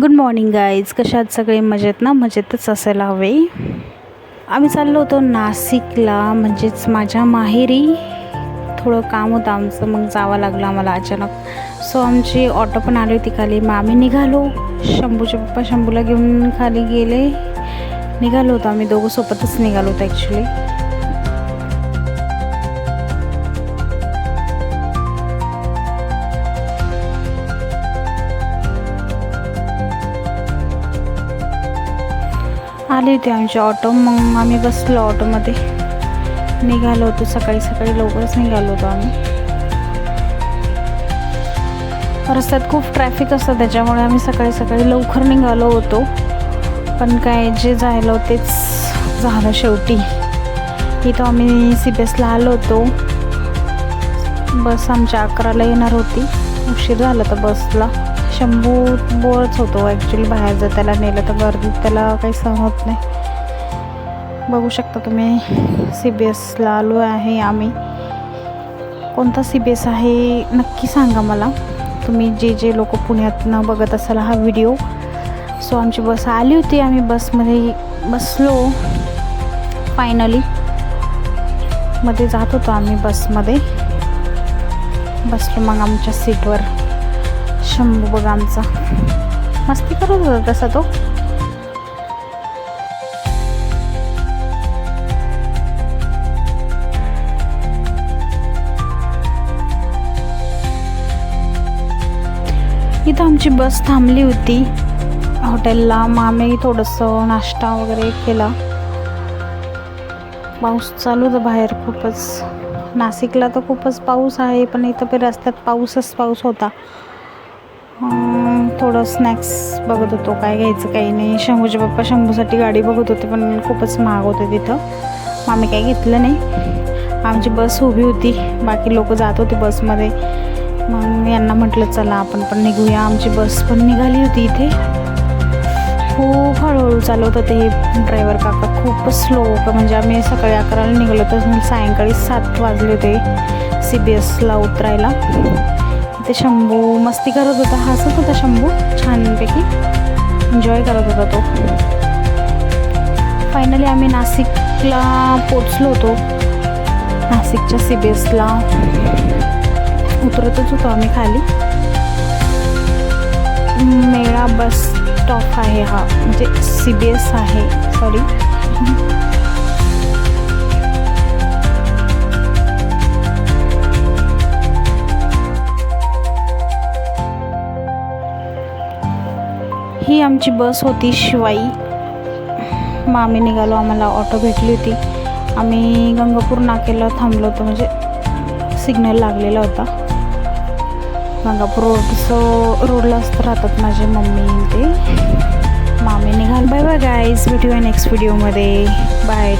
Good morning guys कशात सगळे? मजेत ना? मजेतच असायला हवे. आम्ही चाललो होतो नाशिकला. म्हणजेच माझ्या माहेरी थोडं काम होतं आमचं. मग जावं लागलं आम्हाला अचानक. सो आमची ऑटो पण आली होती खाली. मग आम्ही निघालो. शंभूचे पप्पा शंभूला घेऊन खाली गेले. निघालो होतो आम्ही. दोघं सोबतच निघालो होतो ॲक्च्युली आली होती आमची ऑटो. मग आम्ही बसलो ऑटोमध्ये. निघालो होतो. सकाळी सकाळी लवकरच निघालो होतो आम्ही. रस्त्यात खूप ट्रॅफिक असतं. त्याच्यामुळे आम्ही सकाळी सकाळी लवकर निघालो होतो. पण काय जे जायला तेच झालं शेवटी. इथं आम्ही सी बी एसला आलो होतो. बस आमच्या अकराला येणार होती. उशीर झाला तर बसला. शंभू बोळच होतो ॲक्च्युली बाहेर जर त्याला नेलं तर गर्दीत त्याला काही सहन होत नाही. बघू शकता तुम्ही सी बी एसला आलो आहे आम्ही. कोणता सी बी एस आहे नक्की सांगा मला. तुम्ही जे जे लोक पुण्यातनं बघत असाल हा व्हिडिओ सो आमची बस आली होती आम्ही बसमध्ये बसलो. फायनली मध्ये जात होतो आम्ही बसमध्ये. बसलो मग आमच्या सीटवर शंभू बघा आमचा. मस्ती करत होता तसा तो. इथं आमची बस थांबली होती. हॉटेलला मग आम्ही थोडंसं नाश्ता वगैरे केला. पाऊस चालू होता बाहेर खूपच. नाशिकला तर खूपच पाऊस आहे पण इथं पण रस्त्यात पाऊसच पाऊस होता. थोडं स्नॅक्स बघत होतो. काय घ्यायचं काही नाही. शंभूचे पप्पा शंभूसाठी गाडी बघत होते पण खूपच महाग होते तिथं. मग आम्ही काही घेतलं नाही. आमची बस उभी होती. बाकी लोक जात होते बसमध्ये. मग यांना म्हटलं चला आपण पण निघूया. आमची बस पण निघाली होती इथे. खूप हळूहळू चालवत होते हे ड्रायव्हर काका. खूपच स्लो म्हणजे आम्ही सकाळी अकराला निघालो तर सायंकाळी सात वाजले होते. सी बी एसला उतरायला. ते शंभू मस्ती करत होता हसत होता शंभू छानपैकी. एन्जॉय करत होता तो. फायनली आम्ही नाशिकला पोचलो होतो. नाशिकच्या सी बी एसला उतरतच होतो आम्ही खाली. मेळा बस स्टॉप आहे हा. म्हणजे सी बी एस आहे. सॉरी आमची बस होती शिवाई. मग आम्ही निघालो आम्हाला ऑटो भेटली होती. आम्ही गंगापूर नाक्याला थांबलो होतो म्हणजे सिग्नल लागलेला होता. गंगापूर रोडचं रोडलाच राहतात माझे मम्मी ते. मामी निघाल. बाय बाय गाईज भेटूया नेक्स्ट व्हिडिओमध्ये बाय